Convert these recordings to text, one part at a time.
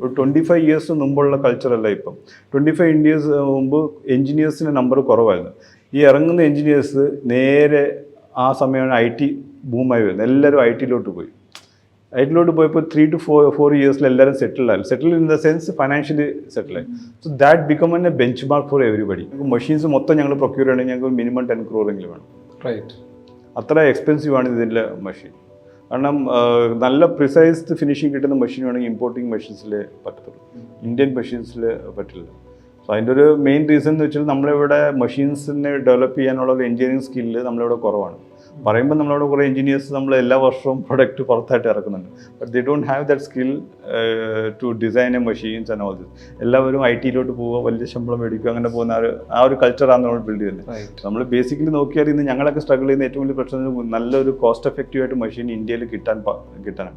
ഒരു twenty five years മുമ്പുള്ള കൾച്ചറല്ല ഇപ്പം. ട്വന്റി ഫൈവ് ഇയേഴ്സ് മുമ്പ് എൻജിനീയേഴ്സിന്റെ നമ്പർ കുറവായിരുന്നു. ഈ ഇറങ്ങുന്ന എൻജിനീയേഴ്സ് നേരെ ആ സമയമാണ് ഐ ടി ബൂമായി വരുന്നത്. എല്ലാവരും ഐ ടിയിലോട്ട് പോയി. ഐ ടിയിലോട്ട് പോയപ്പോൾ ത്രീ ടു ഫോർ ഫോർ ഇയേഴ്സിൽ എല്ലാവരും സെറ്റിൽ ആയി. Settle in the sense financially settle ആയി. So that become an a benchmark for everybody machines മൊത്തം ഞങ്ങൾ പ്രൊക്യൂർ ചെയ്യണമെങ്കിൽ ഞങ്ങൾക്ക് മിനിമം ടെൻ ക്രോറെങ്കിലും വേണം. റൈറ്റ് അത്ര എക്സ്പെൻസീവ് ആണ് ഇതിന്റെ മെഷീൻ കാരണം നല്ല പ്രിസൈസ്ഡ് ഫിനിഷിങ് കിട്ടുന്ന മെഷീൻ വേണമെങ്കിൽ ഇമ്പോർട്ടിംഗ് മെഷീൻസിൽ പറ്റത്തുള്ളൂ. ഇന്ത്യൻ മെഷീൻസിൽ പറ്റില്ല. സോ അതിന്റെ ഒരു മെയിൻ റീസൺ എന്ന് വെച്ചാൽ നമ്മളിവിടെ മെഷീൻസിനെ ഡെവലപ്പ് ചെയ്യാനുള്ള ഒരു എഞ്ചിനീയറിംഗ് സ്കില്ല് നമ്മളിവിടെ കുറവാണ്. പറയുമ്പോൾ നമ്മളോട് കുറേ എഞ്ചിനീയേഴ്സ് നമ്മൾ എല്ലാ വർഷവും പ്രൊഡക്റ്റ് പുറത്തായിട്ട് ഇറക്കുന്നുണ്ട്. But the don't have that skill to design a machines and all this എല്ലാവരും ഐ ടിയിലോട്ട് പോവുക വലിയ ശമ്പളം മേടിക്കുക അങ്ങനെ പോകുന്ന ആ ഒരു ആ ഒരു കൾച്ചറാണ് നമ്മൾ ബിൽഡ് ചെയ്യുന്നത്. നമ്മൾ ബേസിക്കലി നോക്കിയാൽ ഇന്ന് ഞങ്ങളൊക്കെ സ്ട്രഗിൾ ചെയ്യുന്ന ഏറ്റവും വലിയ പ്രശ്നം നല്ലൊരു കോസ്റ്റ് എഫക്റ്റീവ് ആയിട്ട് മെഷീൻ ഇന്ത്യയിൽ കിട്ടാൻ കിട്ടണം.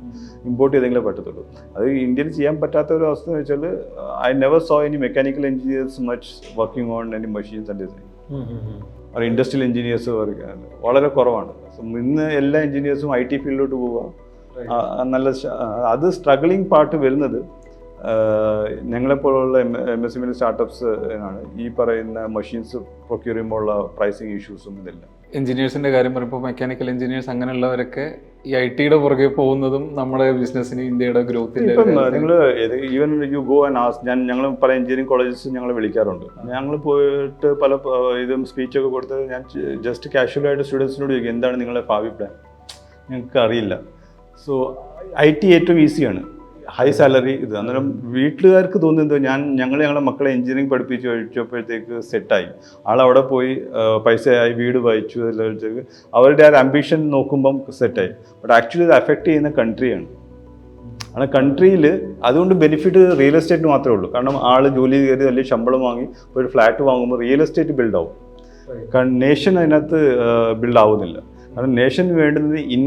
ഇമ്പോർട്ട് ചെയ്തെങ്കിലേ പറ്റത്തുള്ളൂ. അത് ഇന്ത്യയിൽ ചെയ്യാൻ പറ്റാത്ത ഒരു അവസ്ഥ എന്ന് വെച്ചാൽ I never saw any mechanical engineers much working on any machines and design industrial engineers വളരെ കുറവാണ്. ഇന്ന് എല്ലാ എഞ്ചിനീയേഴ്സും ഐ ടി ഫീൽഡിലോട്ട് പോവുക നല്ല അത് സ്ട്രഗിളിങ് പാർട്ട് വരുന്നത് ഞങ്ങളെപ്പോലുള്ള എം എം എസ് എമ്മിന്റെ സ്റ്റാർട്ടപ്സ് ആണ്. ഈ പറയുന്ന മെഷീൻസ് പ്രൊക്യൂർ ചെയ്യുമ്പോൾ ഉള്ള പ്രൈസിങ് ഇഷ്യൂസും ഇതെല്ലാം എഞ്ചിനീയേഴ്സിന്റെ കാര്യം പറയുമ്പോൾ മെക്കാനിക്കൽ എഞ്ചിനീയേഴ്സ് അങ്ങനെയുള്ളവരൊക്കെ ഈ ഐ ടിയുടെ പുറകെ പോകുന്നതും നമ്മുടെ ബിസിനസ്സിന് ഇന്ത്യയുടെ ഗ്രോത്തിന്റെ ഇപ്പം നിങ്ങൾ even you go and as ഞാൻ ഞങ്ങൾ പല എഞ്ചിനീയറിംഗ് കോളേജസ് ഞങ്ങൾ വിളിക്കാറുണ്ട്. ഞങ്ങൾ പോയിട്ട് പല ഇതും സ്പീച്ചൊക്കെ കൊടുത്ത് ഞാൻ ജസ്റ്റ് കാഷ്വലായിട്ട് സ്റ്റുഡൻസിനോട് ചോദിക്കും എന്താണ് നിങ്ങളുടെ ഭാവി പ്ലാൻ ഞങ്ങൾക്ക് അറിയില്ല സോ ഐ ടി ഏറ്റവും ഈസിയാണ് ഹൈ സാലറി ഇത്. അന്നേരം വീട്ടുകാർക്ക് തോന്നുന്നത് ഞാൻ ഞങ്ങൾ ഞങ്ങളുടെ മക്കളെ എഞ്ചിനീയറിംഗ് പഠിപ്പിച്ച് കഴിച്ചപ്പോഴത്തേക്ക് സെറ്റായി ആളവിടെ പോയി പൈസയായി വീട് വായിച്ചു എല്ലാം വെച്ചേക്ക് അവരുടെ ആ ഒരു അംബിഷൻ നോക്കുമ്പം സെറ്റായി ബട്ട് ആക്ച്വലി ഇത് അഫക്റ്റ് ചെയ്യുന്ന കൺട്രിയാണ് ആണ്. കൺട്രിയിൽ അതുകൊണ്ട് ബെനിഫിറ്റ് റിയൽ എസ്റ്റേറ്റ് മാത്രമേ ഉള്ളൂ. കാരണം ആൾ ജോലി കയറി വലിയ ശമ്പളം വാങ്ങി ഒരു ഫ്ലാറ്റ് വാങ്ങുമ്പോൾ റിയൽ എസ്റ്റേറ്റ് ബിൽഡ് ആവും. കാരണം നേഷൻ അതിനകത്ത് ബിൽഡ് ആവുന്നില്ല. കാരണം നേഷന് വേണ്ടുന്നത് in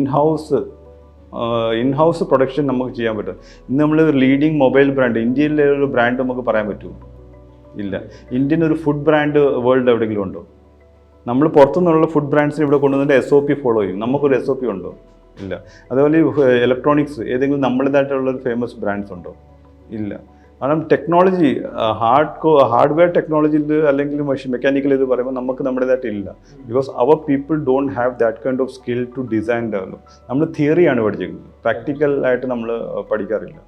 house in house production നമുക്ക് ചെയ്യാൻ പറ്റും. ഇന്ന് നമ്മൾ ഒരു ലീഡിങ് മൊബൈൽ ബ്രാൻഡ് ഇന്ത്യയിലെ ഒരു ബ്രാൻഡ് നമുക്ക് പറയാൻ പറ്റുമോ ഇല്ല. ഇന്ത്യൻ ഒരു ഫുഡ് ബ്രാൻഡ് വേൾഡ് എവിടെയെങ്കിലും ഉണ്ടോ? നമ്മൾ പുറത്തുനിന്നുള്ള ഫുഡ് ബ്രാൻഡ്സിന് ഇവിടെ കൊണ്ടുവന്നിട്ട് എസ് ഒ പി ഫോളോ ചെയ്യും. നമുക്കൊരു എസ് ഒ പി ഉണ്ടോ? ഇല്ല. അതുപോലെ ഇലക്ട്രോണിക്സ് ഏതെങ്കിലും നമ്മുടേതായിട്ടുള്ള ഒരു ഫേമസ് ബ്രാൻഡ്സ് ഉണ്ടോ? ഇല്ല. കാരണം ടെക്നോളജി ഹാർഡ് കോ ഹാർഡ്വെയർ ടെക്നോളജിയിൽ അല്ലെങ്കിൽ മെഷീൻ മെക്കാനിക്കൽ ഇത് പറയുമ്പോൾ നമുക്ക് നമ്മുടേതായിട്ട് ഇല്ല. Because our people don't have that kind of skill to design develop നമ്മൾ തിയറിയാണ് പഠിച്ചിരിക്കുന്നത്. പ്രാക്ടിക്കൽ ആയിട്ട് നമ്മൾ പഠിക്കാറില്ല.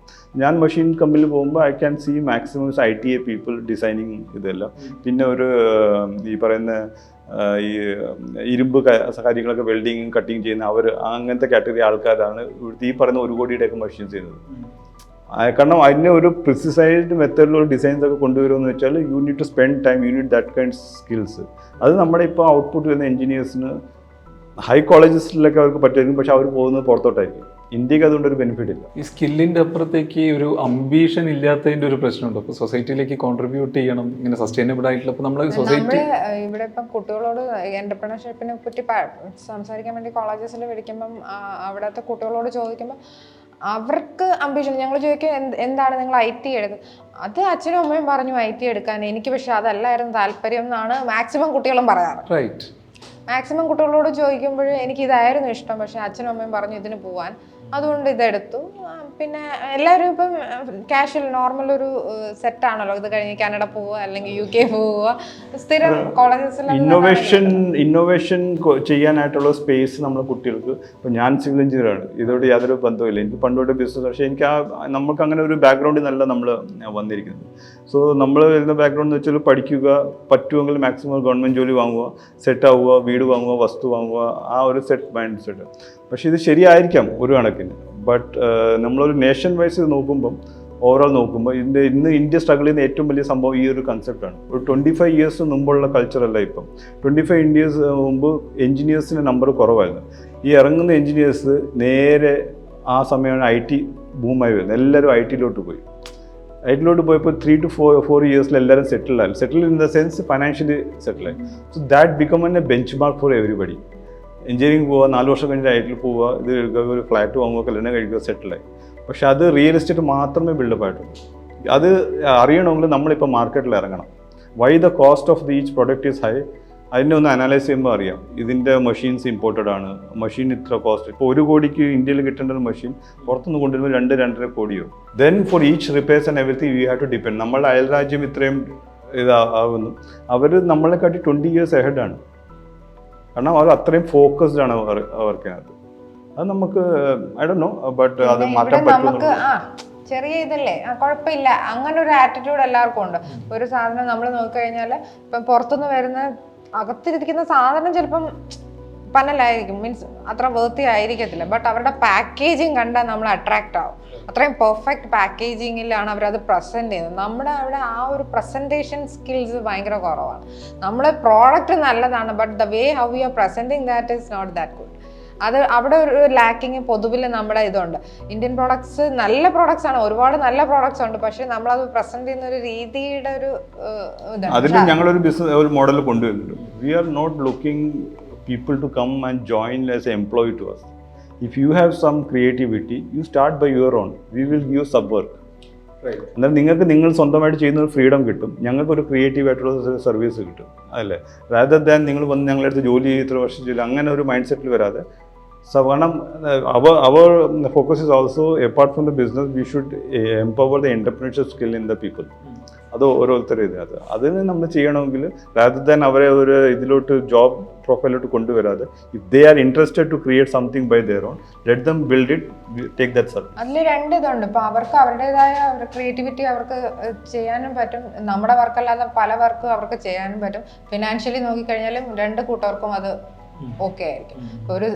ഞാൻ മെഷീൻ കമ്പനിയിൽ പോകുമ്പോൾ I can see maximum I T A people designing ഇതെല്ലാം. പിന്നെ ഒരു ഈ പറയുന്ന ഈ ഇരുമ്പ് കാര്യങ്ങളൊക്കെ വെൽഡിങ്ങും കട്ടിങ് ചെയ്യുന്ന അവർ അങ്ങനത്തെ കാറ്റഗറി ആൾക്കാരാണ് ഈ പറയുന്ന ഒരു കോടിയുടെയൊക്കെ മെഷീൻസ് ചെയ്യുന്നത്. കാരണം അതിനെ ഒരു പ്രിസിസൈസ്ഡ് മെത്തേഡിലുള്ള ഡിസൈൻസ് ഒക്കെ കൊണ്ടുവരുമെന്ന് വെച്ചാൽ you need to spend time you need that kind skills അത് നമ്മുടെ ഇപ്പോൾ ഔട്ട്പുട്ട് വരുന്ന എഞ്ചിനീയേഴ്സിന് ഹൈ കോളേജസിലൊക്കെ അവർക്ക് പറ്റുമായിരിക്കും പക്ഷെ അവർ പോകുന്നത് പുറത്തോട്ടായിരിക്കും. ഇന്ത്യയ്ക്ക് അതുകൊണ്ട് ഒരു ബെനിഫിറ്റ് ഇല്ല. ഈ സ്കില്ലിന്റെ അപ്പുറത്തേക്ക് ഒരു അംബീഷൻ ഇല്ലാത്തതിന്റെ ഒരു പ്രശ്നമുണ്ട്. അപ്പോൾ സൊസൈറ്റിയിലേക്ക് കോൺട്രിബ്യൂട്ട് ചെയ്യണം ഇങ്ങനെ സസ്റ്റൈനബിൾ ആയിട്ടുള്ള അപ്പോൾ നമ്മൾ സൊസൈറ്റി ഇവിടെ ഇപ്പം കുട്ടികളോട് എന്റർപ്രണർഷിപ്പിനെ പറ്റി സംസാരിക്കാൻ വേണ്ടി കോളേജസിൽ വിളിക്കുമ്പം അവിടുത്തെ കുട്ടികളോട് ചോദിക്കുമ്പോൾ അവർക്ക് അംബിഷൻ ഞങ്ങൾ ചോദിക്കും "എന്ത്- എന്താണ് നിങ്ങൾ ഐ ടി എടുക്കുന്നത് അത് അച്ഛനും അമ്മയും പറഞ്ഞു ഐ ടി എടുക്കാൻ. എനിക്ക് പക്ഷെ അതല്ലായിരുന്നു താല്പര്യം എന്നാണ് മാക്സിമം കുട്ടികളും പറയാറ്. റൈറ്റ് മാക്സിമം കുട്ടികളോട് ചോദിക്കുമ്പോൾ എനിക്ക് ഇതായിരുന്നു ഇഷ്ടം. പക്ഷെ അച്ഛനും അമ്മയും പറഞ്ഞു ഇതിന് പോവാൻ. അതുകൊണ്ട് ഇതെടുത്തു. പിന്നെ എല്ലാവരും ഇപ്പം കാഷ്വൽ നോർമൽ ഒരു സെറ്റ് ആണല്ലോ. ഇത് കഴിഞ്ഞ് കാനഡ പോവുക അല്ലെങ്കിൽ യു കെ പോവുക. സ്ഥിരം കോളേജസിൽ ഇന്നോവേഷൻ ഇന്നോവേഷൻ ചെയ്യാനായിട്ടുള്ള സ്പേസ് നമ്മൾ കുട്ടികൾക്ക്. ഇപ്പം ഞാൻ സിവിൽ എഞ്ചിനീയറാണ് ഇതോട് യാതൊരു ബന്ധവുമില്ല. എനിക്ക് പണ്ടോട്ട് ബിസിനസ് പക്ഷേ എനിക്ക് ആ നമുക്ക് അങ്ങനെ ഒരു ബാക്ക്ഗ്രൗണ്ടിൽ നല്ല നമ്മൾ വന്നിരിക്കുന്നത് സോ നമ്മൾ വരുന്ന ബാക്ക്ഗ്രൗണ്ട് എന്ന് വെച്ചാൽ പഠിക്കുക പറ്റുമെങ്കിൽ മാക്സിമം ഗവൺമെന്റ് ജോലി വാങ്ങുക സെറ്റ് ആവുക വീട് വാങ്ങുക വസ്തു വാങ്ങുക ആ ഒരു സെറ്റ് മൈൻഡ് സെറ്റ് പക്ഷേ ഇത് ശരിയായിരിക്കാം ഒരു കണക്കിന്. ബട്ട് നമ്മളൊരു നേഷൻ വൈസ് നോക്കുമ്പം ഓവറോൾ നോക്കുമ്പോൾ ഇതിന്റെ ഇന്ന് ഇന്ത്യ സ്ട്രഗിൾ ചെയ്യുന്ന ഏറ്റവും വലിയ സംഭവം ഈ ഒരു കൺസെപ്റ്റാണ് ഒരു ട്വന്റി ഫൈവ് ഇയേഴ്സ് മുമ്പുള്ള കൾച്ചറല്ല ഇപ്പം. ട്വന്റി ഫൈവ് ഇയേഴ്സ് മുമ്പ് എഞ്ചിനീയേഴ്സിന്റെ നമ്പർ കുറവായിരുന്നു. ഈ ഇറങ്ങുന്ന എഞ്ചിനീയേഴ്സ് നേരെ ആ സമയമാണ് ഐ ടി ബൂമായി വരുന്നത്. എല്ലാവരും ഐ ടിയിലോട്ട് പോയി. ഐ ടിയിലോട്ട് പോയപ്പോൾ ത്രീ ടു ഫോർ ഫോർ ഇയേഴ്സിൽ എല്ലാവരും settled settle in the sense financially settle ആയി. So that become an a benchmark for everybody engineering പോവുക നാല് വർഷം കഴിഞ്ഞ് ഐറ്റിൽ പോവുക ഇത് ഒരു ഫ്ലാറ്റ് വാങ്ങുക കല്യാണം കഴിക്കുക സെറ്റിലായി പക്ഷെ അത് റിയൽ എസ്റ്റേറ്റ് മാത്രമേ ബിൽഡപ്പ് ആയിട്ടുള്ളൂ. അത് അറിയണമെങ്കിൽ നമ്മളിപ്പോൾ മാർക്കറ്റിൽ ഇറങ്ങണം. Why the cost of the each product is high അതിനെ ഒന്ന് അനലൈസ് ചെയ്യുമ്പോൾ അറിയാം. ഇതിന്റെ മെഷീൻസ് ഇമ്പോർട്ടഡ് ആണ്. മെഷീൻ ഇത്ര കോസ്റ്റ് ഇപ്പോൾ ഒരു കോടിക്ക് ഇന്ത്യയിൽ കിട്ടേണ്ട ഒരു മെഷീൻ പുറത്തുനിന്ന് കൊണ്ടുവരുമ്പോൾ രണ്ട് രണ്ടര കോടിയോ? Then for each repairs and everything you have to depend നമ്മളുടെ അയൽരാജ്യം ഇത്രയും ഇതാവുന്നു അവർ നമ്മളെക്കാട്ടി ട്വന്റി ഇയേഴ്സ് എഹഡാണ് കാരണം അവർ അത്രയും ഫോക്കസ്ഡ് ആണ് അവർക്കിനകത്ത് അത് നമുക്ക് ഐ ഡോ നോ ബട്ട് അത് മാറ്റാൻ പറ്റും ചെറിയ ഇതല്ലേ ആ കുഴപ്പമില്ല. അങ്ങനെ ഒരു ആറ്റിറ്റ്യൂഡ് എല്ലാവർക്കും ഉണ്ട്. ഒരു സാധനം നമ്മൾ നോക്കിക്കഴിഞ്ഞാൽ ഇപ്പം പുറത്തുനിന്ന് വരുന്ന അകത്തിരിക്കുന്ന സാധനം ചിലപ്പം പനലായിരിക്കും മീൻസ് അത്ര വേർത്തി ആയിരിക്കത്തില്ല. ബട്ട് അവരുടെ പാക്കേജിങ് കണ്ടാൽ നമ്മൾ അട്രാക്റ്റ് ആവും. അത്രയും പെർഫെക്റ്റ് പാക്കേജിങ്ങിലാണ് അവരത് പ്രസന്റ് ചെയ്യുന്നത്. നമ്മുടെ അവിടെ ആ ഒരു പ്രസന്റേഷൻ സ്കിൽസ് ഭയങ്കര കുറവാണ്. നമ്മുടെ പ്രോഡക്റ്റ് നല്ലതാണ് but the way how you are presenting that is not that good അത് അവിടെ ഒരു ലാക്കിങ് പൊതുവിൽ നമ്മുടെ ഇതുണ്ട്. ഇന്ത്യൻ പ്രോഡക്ട്സ് നല്ല പ്രോഡക്ട്സ് ആണ്. ഒരുപാട് നല്ല പ്രോഡക്ട്സ് ഉണ്ട്. പക്ഷെ നമ്മളത് പ്രസന്റ് ചെയ്യുന്ന ഒരു രീതിയുടെ ഒരു അതിന് ഞങ്ങളൊരു ബിസിനസ് ഒരു മോഡൽ കൊണ്ടുവരുന്നുണ്ട്. We are not looking people to come and join as a employee to us if you have some creativity you start by your own we will give sub work. എന്നാൽ നിങ്ങൾക്ക് നിങ്ങൾ സ്വന്തമായിട്ട് ചെയ്യുന്ന ഒരു freedom കിട്ടും. ഞങ്ങൾക്ക് ഒരു ക്രിയേറ്റീവ് ആയിട്ടുള്ള സർവീസ് കിട്ടും. അല്ലേ? റാദർ ദാൻ നിങ്ങൾ വന്ന് ഞങ്ങളുടെ അടുത്ത് ജോലി ഇത്ര വർഷം ചെയ്യില്ല അങ്ങനെ ഒരു മൈൻഡ് സെറ്റിൽ വരാതെ സോ കാരണം അവർ അവർ focus is also apart from the business we should empower the entrepreneurship skill in the people അത് ഓരോരുത്തരും ഇതിനകത്ത് അത് അതിന് നമ്മൾ ചെയ്യണമെങ്കിൽ റാദർ ദാൻ അവരെ ഒരു ഇതിലോട്ട് ജോബ് പ്രൊഫൈലോട്ട് കൊണ്ടുവരാതെ if they are interested to create something by their own let them build it take that service അതിൽ രണ്ട് ഇതുണ്ട്. ഇപ്പോൾ അവർക്ക് അവരുടേതായ ക്രിയേറ്റിവിറ്റി അവർക്ക് ചെയ്യാനും പറ്റും. നമ്മുടെ വർക്കല്ലാതെ പല വർക്കും അവർക്ക് ചെയ്യാനും പറ്റും. ഫിനാൻഷ്യലി നോക്കിക്കഴിഞ്ഞാലും രണ്ട് കൂട്ടർക്കും അത് ഓക്കെ ആയിരിക്കും. ഇപ്പൊ ഒരു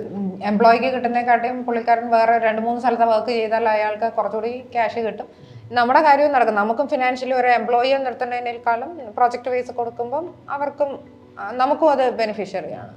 എംപ്ലോയിക്ക് കിട്ടുന്നതിനെക്കാട്ടിയും പുള്ളിക്കാരൻ വേറെ രണ്ട് മൂന്ന് സ്ഥലത്ത് വർക്ക് ചെയ്താൽ അയാൾക്ക് കുറച്ചുകൂടി ക്യാഷ് കിട്ടും. നമ്മുടെ കാര്യവും നടക്കും. നമുക്കും ഫിനാൻഷ്യലി ഒരു എംപ്ലോയിയെ നിർത്തുന്നതിനേക്കാളും പ്രോജക്റ്റ് വൈസ് കൊടുക്കുമ്പം അവർക്കും നമുക്കും അത് ബെനിഫിഷ്യറിയാണ്